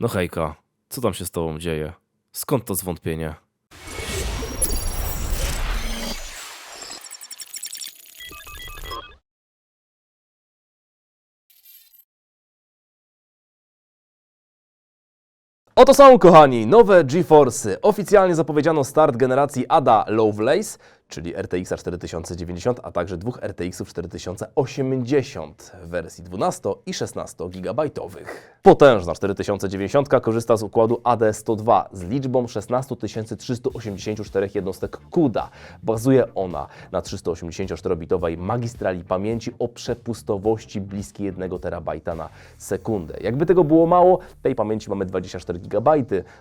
No hejka, co tam się z tobą dzieje? Skąd to zwątpienie? Oto są, kochani, nowe GeForce'y. Oficjalnie zapowiedziano start generacji ADA Lovelace, czyli RTX 4090, a także dwóch RTX 4080 w wersji 12 i 16 GB. Potężna 4090 korzysta z układu AD102 z liczbą 16384 jednostek CUDA. Bazuje ona na 384-bitowej magistrali pamięci o przepustowości bliskiej 1 terabajta na sekundę. Jakby tego było mało, tej pamięci mamy 24 GB,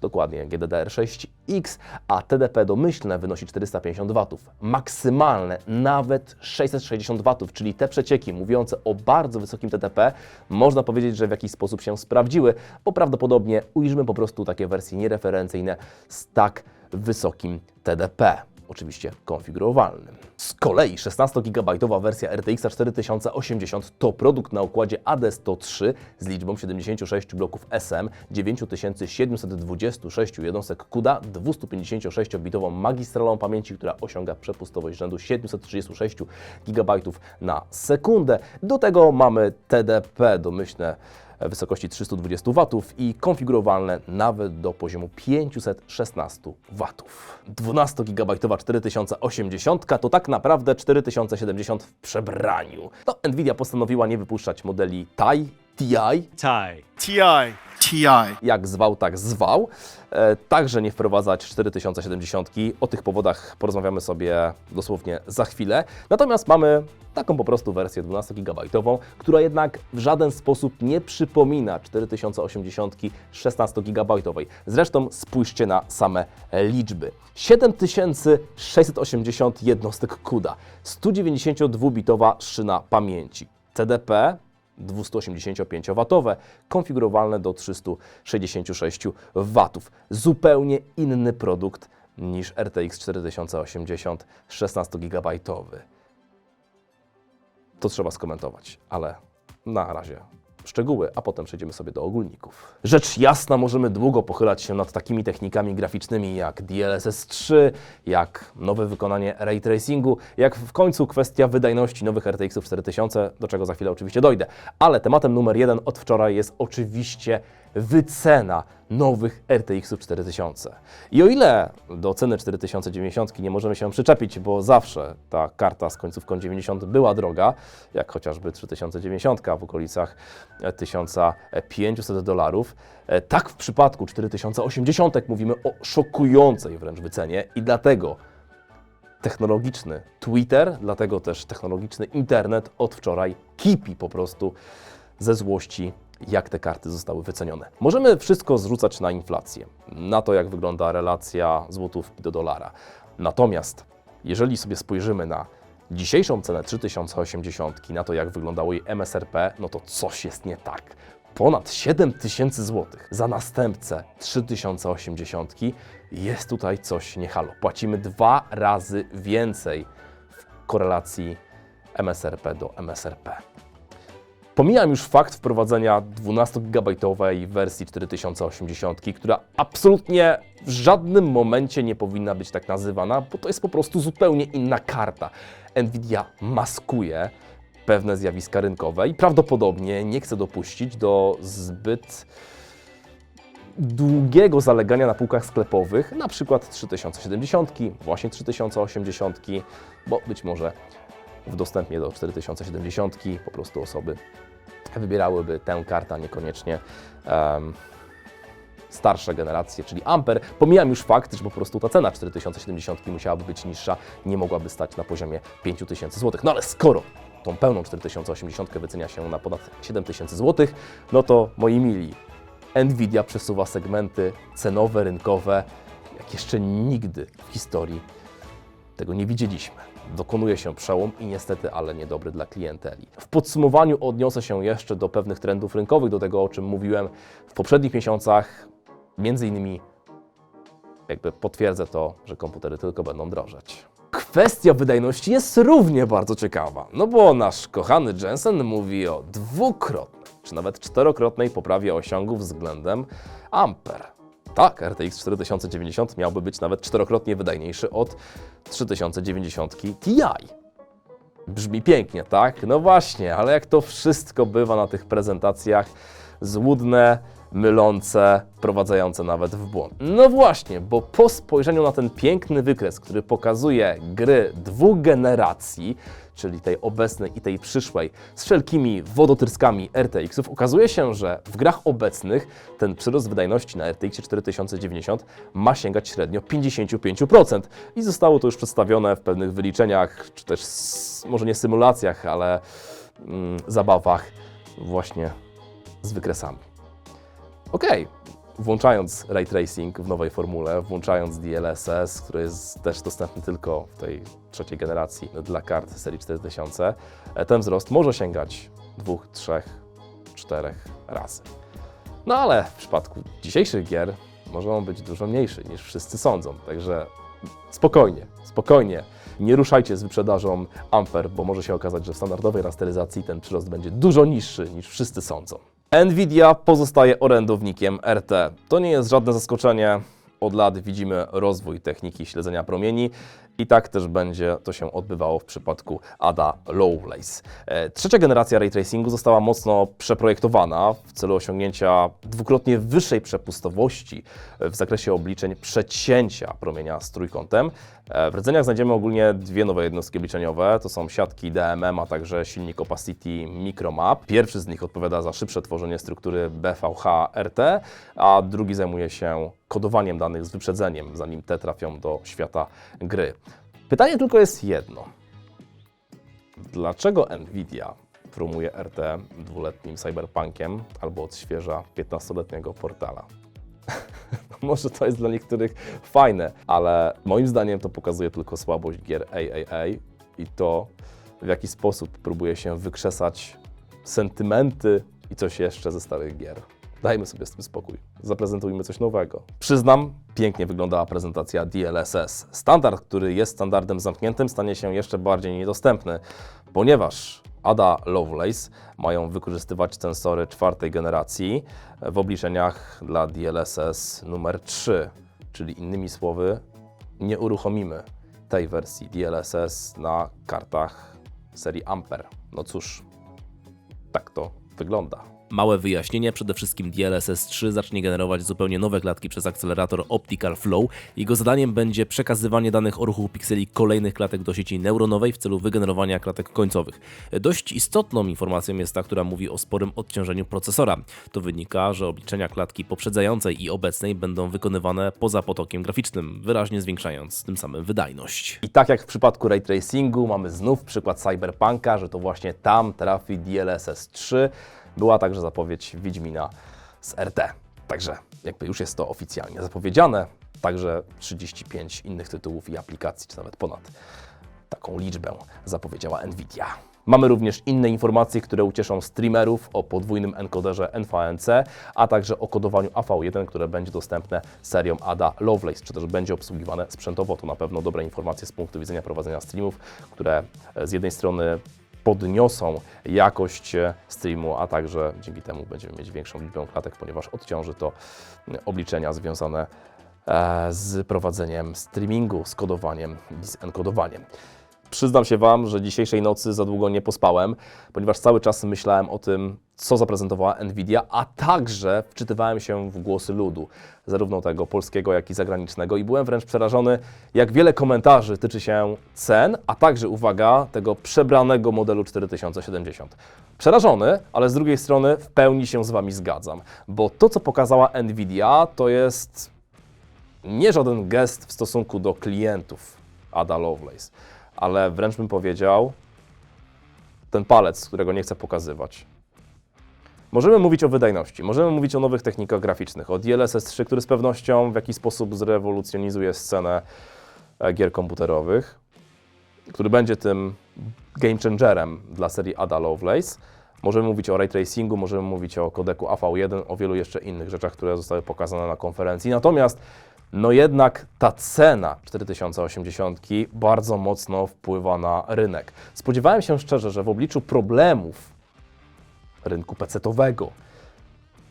dokładnie GDDR6X, a TDP domyślne wynosi 450 W. Maksymalne nawet 660 W, czyli te przecieki mówiące o bardzo wysokim TDP, można powiedzieć, że w jakiś sposób się sprawdziły, bo prawdopodobnie ujrzymy po prostu takie wersje niereferencyjne z tak wysokim TDP oczywiście konfigurowalnym. Z kolei 16-gigabajtowa wersja RTX 4080 to produkt na układzie AD103 z liczbą 76 bloków SM, 9726 jednostek CUDA, 256-bitową magistralą pamięci, która osiąga przepustowość rzędu 736 GB na sekundę. Do tego mamy TDP domyślne wysokości 320 W i konfigurowalne nawet do poziomu 516 W. 12-gigabajtowa 4080 to tak naprawdę 4070 w przebraniu. No, Nvidia postanowiła nie wypuszczać modeli TI, TI, Tie. TI. TI. jak zwał, tak zwał. E, także nie wprowadzać 4070. O tych powodach porozmawiamy sobie dosłownie za chwilę. Natomiast mamy taką po prostu wersję 12-gigabajtową, która jednak w żaden sposób nie przypomina 4080 16-gigabajtowej. Zresztą spójrzcie na same liczby. 7680 jednostek CUDA, 192-bitowa szyna pamięci, CDP 285W, konfigurowalne do 366 W. Zupełnie inny produkt niż RTX 4080 16-GB. To trzeba skomentować, ale na razie szczegóły, a potem przejdziemy sobie do ogólników. Rzecz jasna, możemy długo pochylać się nad takimi technikami graficznymi jak DLSS 3, jak nowe wykonanie ray tracingu, jak w końcu kwestia wydajności nowych RTX 4000, do czego za chwilę oczywiście dojdę. Ale tematem numer jeden od wczoraj jest oczywiście wycena nowych RTX 4000. I o ile do ceny 4090 nie możemy się przyczepić, bo zawsze ta karta z końcówką 90 była droga, jak chociażby 3090 w okolicach 1500 dolarów, e, tak w przypadku 4080 mówimy o szokującej wręcz wycenie i dlatego technologiczny Twitter, dlatego też technologiczny internet od wczoraj kipi po prostu ze złości, jak te karty zostały wycenione. Możemy wszystko zrzucać na inflację, na to, jak wygląda relacja złotówki do dolara. Natomiast jeżeli sobie spojrzymy na dzisiejszą cenę 3080, na to, jak wyglądało jej MSRP, no to coś jest nie tak. Ponad 7000 zł za następcę 3080 jest tutaj coś nie halo. Płacimy dwa razy więcej w korelacji MSRP do MSRP. Pomijam już fakt wprowadzenia 12-gigabajtowej wersji 4080, która absolutnie w żadnym momencie nie powinna być tak nazywana, bo to jest po prostu zupełnie inna karta. Nvidia maskuje pewne zjawiska rynkowe i prawdopodobnie nie chce dopuścić do zbyt długiego zalegania na półkach sklepowych, na przykład 3070, właśnie 3080, bo być może w dostępnie do 4070 po prostu osoby wybierałyby tę kartę, a niekoniecznie em, starsze generacje, czyli Amper. Pomijam już fakt, że po prostu ta cena 4070 musiałaby być niższa, nie mogłaby stać na poziomie 5000 zł. No ale skoro tą pełną 4080 wycenia się na ponad 7000 zł, no to moi mili, Nvidia przesuwa segmenty cenowe, rynkowe, jak jeszcze nigdy w historii tego nie widzieliśmy. Dokonuje się przełom i niestety, ale niedobry dla klienteli. W podsumowaniu odniosę się jeszcze do pewnych trendów rynkowych, do tego o czym mówiłem w poprzednich miesiącach. Między innymi jakby potwierdzę to, że komputery tylko będą drożeć. Kwestia wydajności jest równie bardzo ciekawa, no bo nasz kochany Jensen mówi o dwukrotnej, czy nawet czterokrotnej poprawie osiągów względem Ampere. Tak, RTX 4090 miałby być nawet czterokrotnie wydajniejszy od 3090 Ti. Brzmi pięknie, tak? No właśnie, ale jak to wszystko bywa na tych prezentacjach, złudne, mylące, prowadzające nawet w błąd. No właśnie, bo po spojrzeniu na ten piękny wykres, który pokazuje gry dwóch generacji, czyli tej obecnej i tej przyszłej, z wszelkimi wodotryskami RTX-ów, okazuje się, że w grach obecnych ten przyrost wydajności na RTX 4090 ma sięgać średnio 55%. I zostało to już przedstawione w pewnych wyliczeniach, czy też może nie symulacjach, ale mm, zabawach właśnie z wykresami. Okej, włączając ray tracing w nowej formule, włączając DLSS, który jest też dostępny tylko w tej trzeciej generacji dla kart serii 4000, e, ten wzrost może sięgać dwóch, trzech, czterech razy. No ale w przypadku dzisiejszych gier może on być dużo mniejszy niż wszyscy sądzą, także spokojnie, spokojnie. Nie ruszajcie z wyprzedażą Ampere, bo może się okazać, że w standardowej rasteryzacji ten przyrost będzie dużo niższy niż wszyscy sądzą. Nvidia pozostaje orędownikiem RT. To nie jest żadne zaskoczenie. Od lat widzimy rozwój techniki śledzenia promieni i tak też będzie to się odbywało w przypadku Ada Lovelace. E, Trzecia generacja ray tracingu została mocno przeprojektowana w celu osiągnięcia dwukrotnie wyższej przepustowości w zakresie obliczeń przecięcia promienia z trójkątem. E, W rdzeniach znajdziemy ogólnie dwie nowe jednostki obliczeniowe. To są siatki DMM, a także silnik Opacity Micromap. Pierwszy z nich odpowiada za szybsze tworzenie struktury BVH-RT, a drugi zajmuje się kodowaniem danych z wyprzedzeniem, zanim te trafią do świata gry. Pytanie tylko jest jedno. Dlaczego Nvidia promuje RT dwuletnim cyberpunkiem albo odświeża 15-letniego portala? Może to jest dla niektórych fajne, ale moim zdaniem to pokazuje tylko słabość gier AAA i to, w jaki sposób próbuje się wykrzesać sentymenty i coś jeszcze ze starych gier. Dajmy sobie z tym spokój. Zaprezentujmy coś nowego. Przyznam, pięknie wyglądała prezentacja DLSS. Standard, który jest standardem zamkniętym, stanie się jeszcze bardziej niedostępny, ponieważ Ada Lovelace mają wykorzystywać sensory czwartej generacji w obliczeniach dla DLSS numer 3, czyli innymi słowy, nie uruchomimy tej wersji DLSS na kartach serii Ampere. No cóż, tak to wygląda. Małe wyjaśnienie, przede wszystkim DLSS 3 zacznie generować zupełnie nowe klatki przez akcelerator Optical Flow. Jego zadaniem będzie przekazywanie danych o ruchu pikseli kolejnych klatek do sieci neuronowej w celu wygenerowania klatek końcowych. Dość istotną informacją jest ta, która mówi o sporym odciążeniu procesora. To wynika, że obliczenia klatki poprzedzającej i obecnej będą wykonywane poza potokiem graficznym, wyraźnie zwiększając tym samym wydajność. I tak jak w przypadku ray tracingu, mamy znów przykład Cyberpunka, że to właśnie tam trafi DLSS 3. Była także zapowiedź Wiedźmina z RT. Także jakby już jest to oficjalnie zapowiedziane, także 35 innych tytułów i aplikacji, czy nawet ponad taką liczbę zapowiedziała Nvidia. Mamy również inne informacje, które ucieszą streamerów o podwójnym encoderze NVNC, a także o kodowaniu AV1, które będzie dostępne serią Ada Lovelace, czy też będzie obsługiwane sprzętowo. To na pewno dobre informacje z punktu widzenia prowadzenia streamów, które e, z jednej strony podniosą jakość e, streamu, a także dzięki temu będziemy mieć większą liczbę klatek, ponieważ odciąży to obliczenia związane e, z prowadzeniem streamingu, z kodowaniem i z enkodowaniem. Przyznam się Wam, że dzisiejszej nocy za długo nie pospałem, ponieważ cały czas myślałem o tym, co zaprezentowała Nvidia, a także wczytywałem się w głosy ludu, zarówno tego polskiego, jak i zagranicznego, i byłem wręcz przerażony, jak wiele komentarzy tyczy się cen, a także, uwaga, tego przebranego modelu 4070. Przerażony, ale z drugiej strony w pełni się z Wami zgadzam, bo to, co pokazała Nvidia, to jest nie żaden gest w stosunku do klientów Ada Lovelace, ale wręcz bym powiedział ten palec, którego nie chcę pokazywać. Możemy mówić o wydajności, możemy mówić o nowych technikach graficznych, o DLSS 3, który z pewnością w jakiś sposób zrewolucjonizuje scenę e, gier komputerowych, który będzie tym game changerem dla serii Ada Lovelace. Możemy mówić o ray tracingu, możemy mówić o kodeku AV1, o wielu jeszcze innych rzeczach, które zostały pokazane na konferencji. Natomiast no jednak ta cena 4080 bardzo mocno wpływa na rynek. Spodziewałem się szczerze, że w obliczu problemów rynku PC-owego.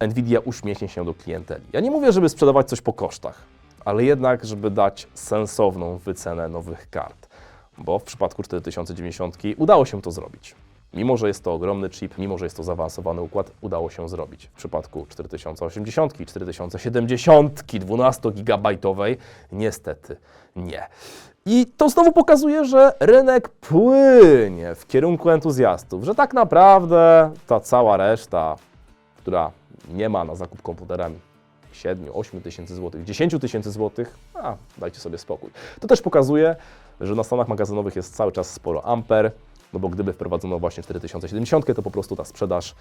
Nvidia uśmiechnie się do klienteli. Ja nie mówię, żeby sprzedawać coś po kosztach, ale jednak, żeby dać sensowną wycenę nowych kart, bo w przypadku 4090 udało się to zrobić. Mimo, że jest to ogromny chip, mimo, że jest to zaawansowany układ, udało się zrobić. W przypadku 4080, 4070, 12-gigabajtowej, niestety nie. I to znowu pokazuje, że rynek płynie w kierunku entuzjastów, że tak naprawdę ta cała reszta, która nie ma na zakup komputera 7, 8 tysięcy złotych, 10 tysięcy złotych, a dajcie sobie spokój. To też pokazuje, że na stanach magazynowych jest cały czas sporo amper, no bo gdyby wprowadzono właśnie 4070, to po prostu ta sprzedaż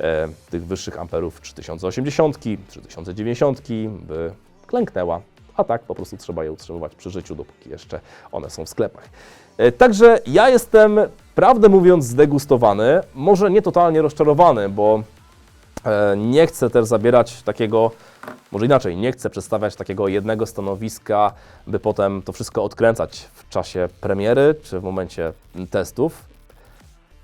e, tych wyższych amperów 3080, 3090 by klęknęła, a tak po prostu trzeba je utrzymywać przy życiu, dopóki jeszcze one są w sklepach. E, Także ja jestem, prawdę mówiąc, zdegustowany, może nie totalnie rozczarowany, bo Nie chcę też zabierać takiego, może inaczej, nie chcę przedstawiać takiego jednego stanowiska, by potem to wszystko odkręcać w czasie premiery czy w momencie testów,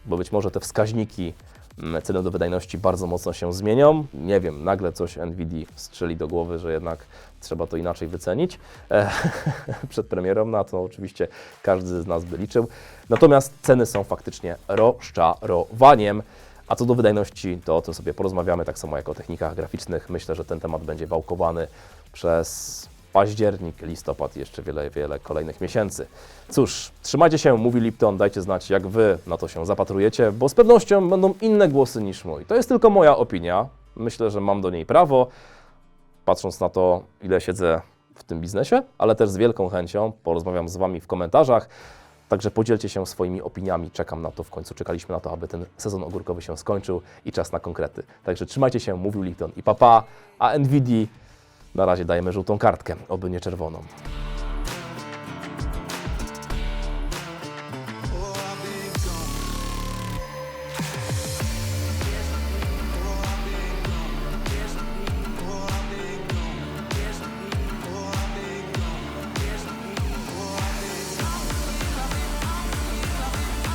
bo być może te wskaźniki mm, ceny do wydajności bardzo mocno się zmienią. Nie wiem, nagle coś NVIDIA strzeli do głowy, że jednak trzeba to inaczej wycenić e, przed premierą, na to oczywiście każdy z nas by liczył. Natomiast ceny są faktycznie rozczarowaniem. A co do wydajności, to o tym sobie porozmawiamy, tak samo jak o technikach graficznych. Myślę, że ten temat będzie wałkowany przez październik, listopad i jeszcze wiele, wiele kolejnych miesięcy. Cóż, trzymajcie się, mówi Lipton, dajcie znać, jak Wy na to się zapatrujecie, bo z pewnością będą inne głosy niż mój. To jest tylko moja opinia. Myślę, że mam do niej prawo, patrząc na to, ile siedzę w tym biznesie, ale też z wielką chęcią porozmawiam z Wami w komentarzach. Także podzielcie się swoimi opiniami. Czekam na to. W końcu czekaliśmy na to, aby ten sezon ogórkowy się skończył i czas na konkrety. Także trzymajcie się, mówił Lipton i papa, a NVIDIA na razie dajemy żółtą kartkę, oby nie czerwoną.